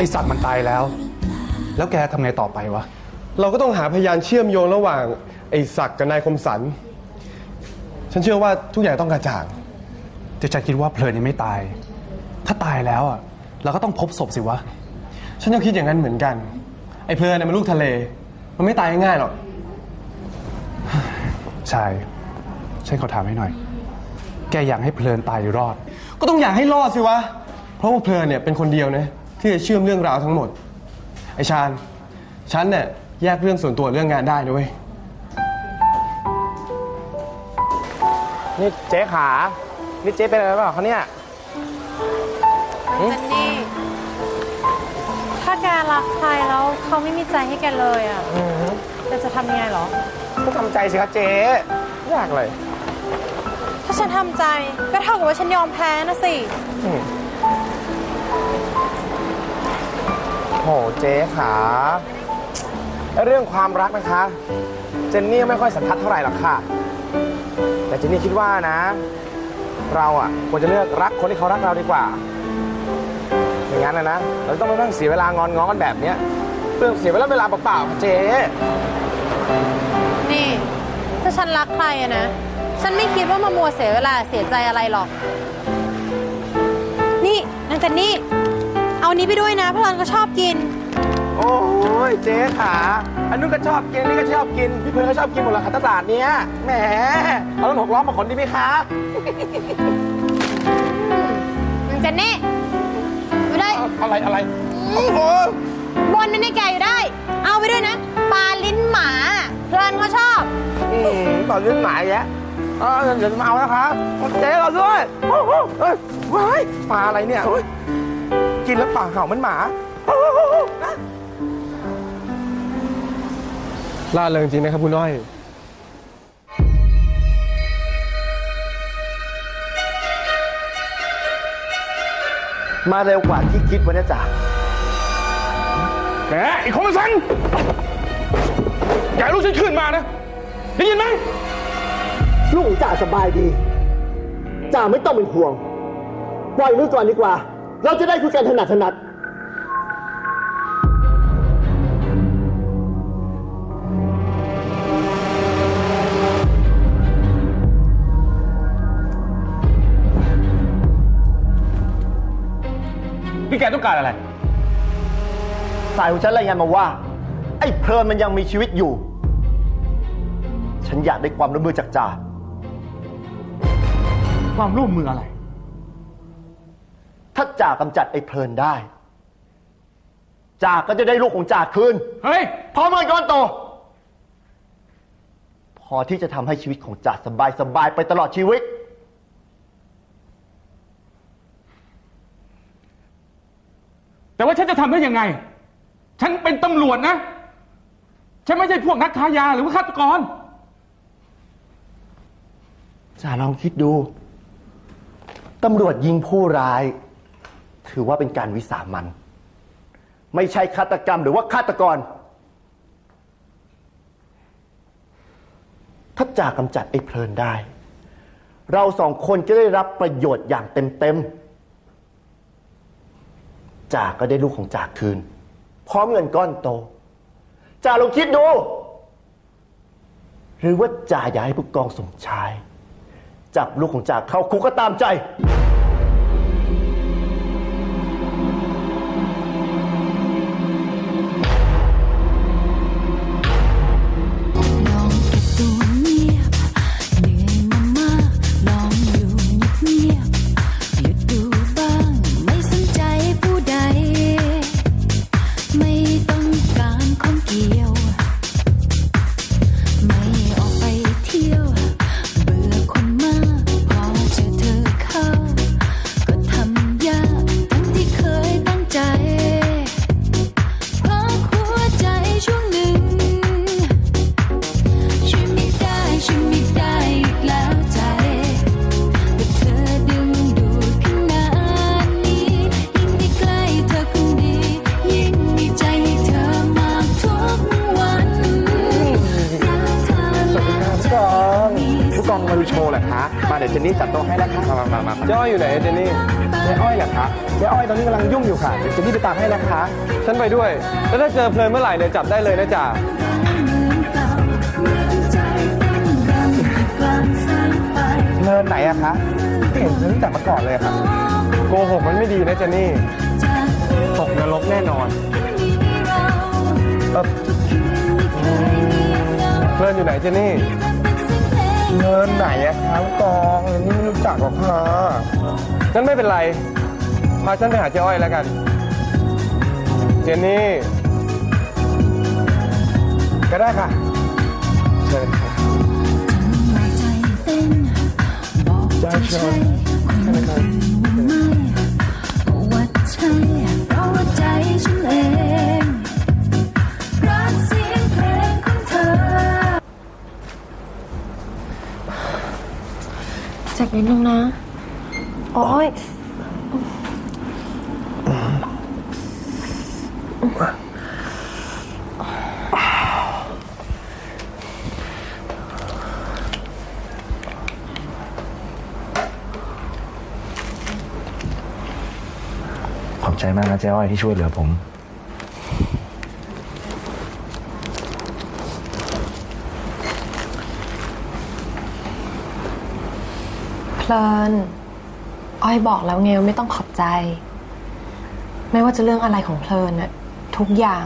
ไอสัตว์มันตายแล้ว แล้วแกทำไงต่อไปวะ เราก็ต้องหาพยานเชื่อมโยงระหว่าง ไอ้ศักดิ์กับนายคมสัน ฉันเชื่อว่าทุกอย่างต้องกระจ่างแต่ฉันคิดว่าเพลินยังไม่ตาย ถ้าตายแล้วอะ เราก็ต้องพบศพสิวะ ฉันก็คิดอย่างนั้นเหมือนกัน ไอ้เพลินน่ะมันลูกทะเล มันไม่ตายง่ายๆหรอกใช่ฉันขอถามให้หน่อย แกอยากให้เพลินตายหรือรอด ก็ต้องอยากให้รอดสิวะ เพราะว่าเพลินเนี่ยเป็นคนเดียวนะ ที่จะเชื่อมเรื่องราวทั้งหมด ไอ้ชาญฉันเนี่ยแยกเรื่องส่วนตัวเรื่องงานได้นะเว้ยนี่เจ๊ขา นี่เจ๊เป็นอะไรหรือเปล่าคะเนี่ยเจนนี่ ถ้าแกรักใครแล้วเขาไม่มีใจให้แกเลยอะแกจะทำยังไงเหรอ ก็ทำใจสิคะเจ๊ยากเลย ถ้าฉันทำใจก็เท่ากับว่าฉันยอมแพ้นะสิ โหเจ๊ขาเรื่องความรักนะคะ เจนนี่ไม่ค่อยสันทัดเท่าไหร่หรอกค่ะ แต่เจนนี่คิดว่านะ เราอะควรจะเลือกรักคนที่เขารักเราดีกว่า อย่างนั้นนะนะ เราจะต้องไม่ต้องเสียเวลางอนง้อกันแบบเนี้ยเพื่อเสียเวลาเวลาเปล่าๆเจ๊นี่ ถ้าฉันรักใครอะนะ ฉันไม่คิดว่ามามัวเสียเวลาเสียใจอะไรหรอก นี่นางเจนนี่ อานี้ไปด้วยนะเพราะเราก็ชอบกิน โอ้ยเจ๊ขาอันนู้นก็ชอบกินอันนี่ก็ชอบกิน พี่เพื่อนก็ชอบกินหมดแล้วค่ะตลาดเนี้ยแหมเอารถหกล้อมาขนดีไหมคะนางเจนนี่อยู่ได้ อะไรอะไรโอ้โหบนนั่นนี่แกอยู่ได้ เอาไปด้วยนะปลาลิ้นหมาเพลินเขาชอบอืมต่อเรื่องหมายแยะเออเดี๋ยวมาเอานะคะเจ๊เราด้วยโอ้โหเอ้ยว้ายปลาอะไรเนี่ยเฮ้ย กินแล้วปากเห่าเหมือนหมาโอ้โหนะล่าเริงจริงนะครับคุณน้อย มาเร็วกว่าที่คิดไว้นะจ๊ะแกไอ้คมสันอย่าให้ลูกฉันขึ้นมานะ ได้ยินไหม ลูกของจ่าสบายดีจ่าไม่ต้องเป็นห่วง ปล่อยมือก่อนดีกว่า เราจะได้คุยกันถนัดถนัดพี่แกต้องการอะไร สายของฉันรายงานมาว่า ไอ้เพลินมันยังมีชีวิตอยู่ ฉันอยากได้ความร่วมมือจากจ่าความร่วมมืออะไรถ้า จ่ากำจัดไอ้เพลินได้จ่าก็จะได้ลูกของจ่าคืนเฮ้ยพร้อมเงินก้อนโต พอที่จะทำให้ชีวิตของจ่าสบายสบายๆไปตลอดชีวิต แต่ว่าฉันจะทำได้ยังไง ฉันเป็นตำรวจนะ ฉันไม่ใช่พวกนักค้ายาหรือว่าฆาตกรจ่าลองคิดดู ตำรวจยิงผู้ร้าย ถือว่าเป็นการวิสามัน ไม่ใช่ฆาตกรรมหรือว่าฆาตกร ถ้าจ่ากำจัดไอ้เพลินได้ เราสองคนจะได้รับประโยชน์อย่างเต็มๆจ่าก็ได้ลูกของจ่าคืน พร้อมเงินก้อนโตจ่าลองคิดดู หรือว่าจ่าอยากให้ผู้กองสมชาย จับลูกของจ่าเข้าคุกก็ตามใจ ค่ะเดี๋ยวเจนนี่ไปตามให้นะคะ ฉันไปด้วย แล้วถ้าเจอเพลินเมื่อไหร่เนี่ยจับได้เลยนะจ่าเพลินไหนอะคะไม่เห็นเพลินรู้จักมาก่อนเลยอะค่ะโกหกมันไม่ดีนะเจนนี่ตกนรกแน่นอนเออเพลินอยู่ไหนเจนนี่เพลินไหนอะคะผู้กองนนี่ไม่รู้จักหรอกค่ะงั้นไม่เป็นไร พาฉันไปหาเจ้อ้อยแล้วกัน เจนนี่ ก็ได้ค่ะ เชิญค่ะได้เช่ญเจ็บนิดนึงนะ โอ้ย ขอบใจมากนะเจ๊อ้อยที่ช่วยเหลือผม เพลินอ้อยบอกแล้วไงว่าไม่ต้องขอบใจ ไม่ว่าจะเรื่องอะไรของเพลินอะ ทุกอย่าง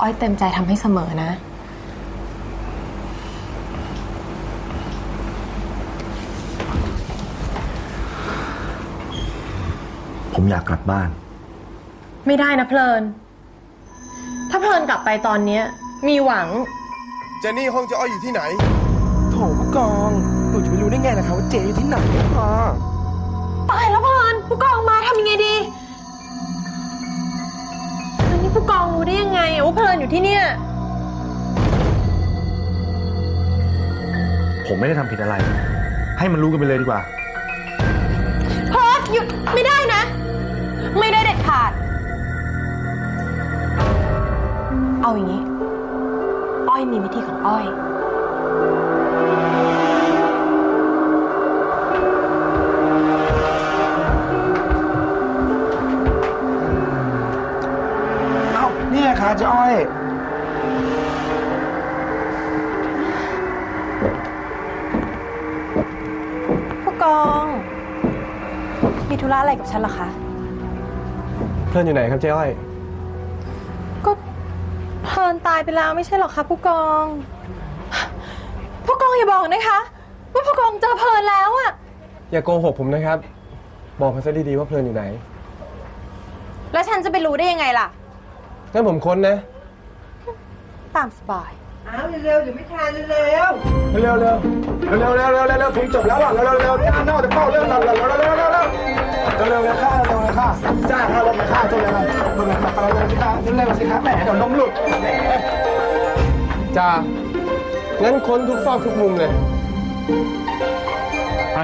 อ้อยเต็มใจทำให้เสมอนะ ผมอยากกลับบ้าน ไม่ได้นะเพลิน ถ้าเพลินกลับไปตอนเนี้ย มีหวัง เจนนี่ห้องเจ๊อ้อยอยู่ที่ไหน โถผู้กอง หนูจะไปรู้ได้ไงล่ะคะว่าเจ๊อยู่ที่ไหนอะคะตายแล้วเพลินผู้กองมาทำยังไงดีอันนี้ ผู้กองรู้ได้ยังไงอะว่าเพลินอยู่ที่เนี่ย ผมไม่ได้ทำผิดอะไร ให้มันรู้กันไปเลยดีกว่าเพิร์ดหยุดไม่ได้นะ ไม่ได้เด็ดขาด เอาอย่างนี้ อ้อยมีวิธีของอ้อย คะเจ๊อ้อย ผู้กอง มีธุระอะไรกับฉันเหรอคะ เพลินอยู่ไหนครับเจ้อ้อย ก็เพลินตายไปแล้วไม่ใช่เหรอคะผู้กอง ผู้กองอย่าบอกนะคะ ว่าผู้กองเจอเพลินแล้วอะอย่าโกหกผมนะครับ บอกมาซะดีๆว่าเพลินอยู่ไหน แล้วฉันจะไปรู้ได้ยังไงล่ะ งั้นผมค้นนะ ตามสบายเร็วเร็วเร็วเร็วเร็วเร็วเร็วเร็วเร็วเพลงจบแล้วอะเร็วเร็วเร็วจ้าหน้าจะเข้าเรื่องเร็วเร็วเร็วเร็วเร็วเร็วเร็วเร็วเร็วค่ะเร็วเร็วค่ะจ้าค่ะเร็วค่ะจบแล้วค่ะเร็วเร็วค่ะเร็วเร็วสิคะเร็วสิคะแหมเดี๋ยวนมหลุดจ้างั้นค้นทุกซอกทุกมุมเลยใค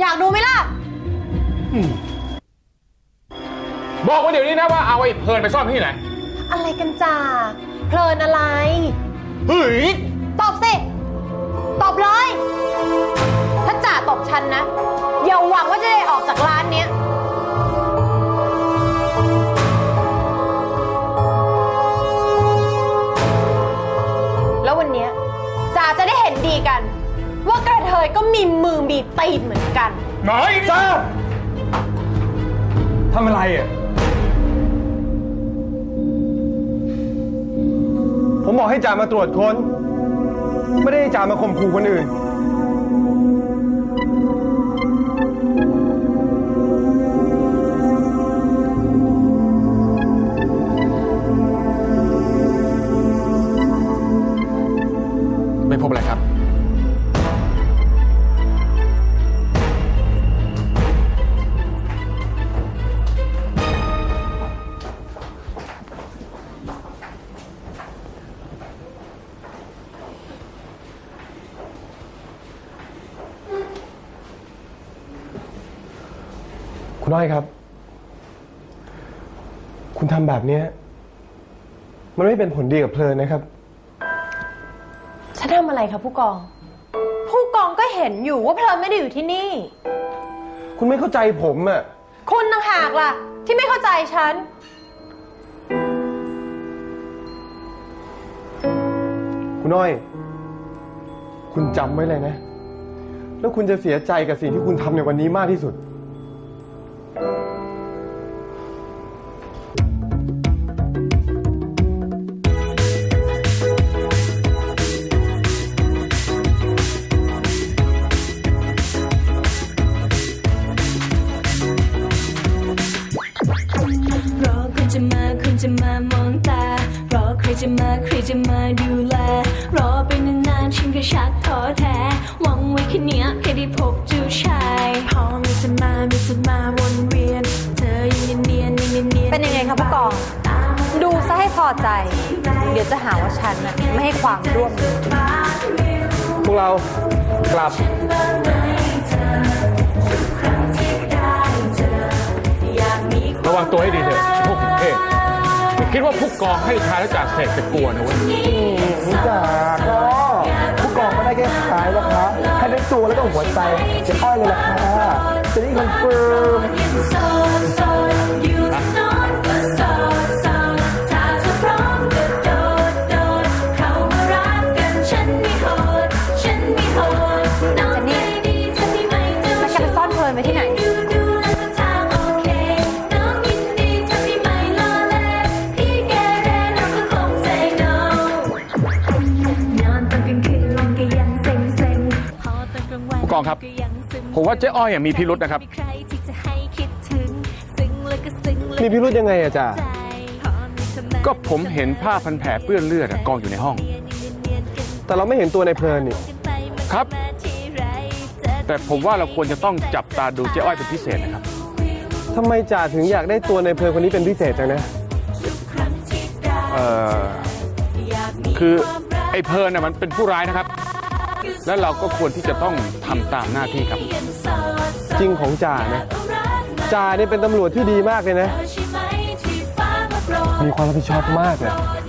อยากดูไหมล่ะ บอกว่าเดี๋ยวนี้นะว่าเอาไอ้เพลินไปซ่อนที่ไหน อะไรกันจ่าเพลินอะไร เฮ้ย ตอบสิ ตอบเลย ถ้าจ่าตอบฉันนะ อย่าหวังว่าจะได้ออกจากร้านเนี้ย แล้ววันเนี้ยจ่าจะได้เห็นดีกัน ว่ากระ เยก็มีมือมีตีนเหมือนกัน น้อยจ้าทำอะไรอะ ผมบอกให้จ่ามาตรวจค้น ไม่ได้ให้จ่ามาข่มขู่คนอื่น ไม่พบอะไรครับ ณอ้อยครับ คุณทำแบบเนี้ยมันไม่เป็นผลดีกับเพลินนะครับ ฉันทำอะไรคะผู้กอง ผู้กองก็เห็นอยู่ว่าเพลินไม่ได้อยู่ที่นี่ คุณไม่เข้าใจผมอะคุณต่างหากล่ะ ที่ไม่เข้าใจฉัน คุณอ้อย คุณจำไว้เลยนะ แล้วคุณจะเสียใจกับสิ่งที่คุณทำในวันนี้มากที่สุดรอคุณ จะมาคุณจะมามองตา รอใครจะมาใครจะมาดูแล รอไปนานๆฉันก็ชักท้อแท้หวังไว้แค่เนี้ยแค่ได้พบเจ้าชายพอมีจะมามีจะมาวนเวียน เธอยังเนียนๆยังเนียนๆเป็นยังไงคะผู้กอง ดูซะให้พอใจ เดี๋ยวจะหาว่าฉันน่ะไม่ให้ความร่วมมือพวกเรากลับ คิดว่าผู้กองให้ทายแล้วจากเสกจะกลัวนะเว้ยจาก็ผู้กองก็ได้แค่ขายแล้วครับให้เป็นตัวแล้วก็หัวใจจะอ้อยเลยละค่ะจะได้คอนเฟิร์ม ผมว่าเจ๊อ้อยอะมีพิรุษนะครับ มีใครที่จะให้คิดถึงซึ้งแล้วก็ซึ้งแล้วมีพิรุธยังไงอะจ่าใจพอมีเธอมาก็ผมเห็นผ้าพันแผลเปื้อนเลือดอะกองอยู่ในห้อง แต่เราไม่เห็นตัวในเพลินนี่ครับ แต่ผมว่าเราควรจะต้องจับตาดูเจ๊อ้อยเป็นพิเศษนะครับทำไมจ่าถึงอยากได้ตัวในเพลินคนนี้เป็นพิเศษจังนะเอ่อคือไอ้เพลิร์นน่ะมันเป็นผู้ร้ายนะครับ แล้วเราก็ควรที่จะต้องทำตามหน้าที่ครับ จริงของจ่านะจ่าเนี่ยเป็นตำรวจที่ดีมากเลยนะ มีความรับผิดชอบมากเลยอย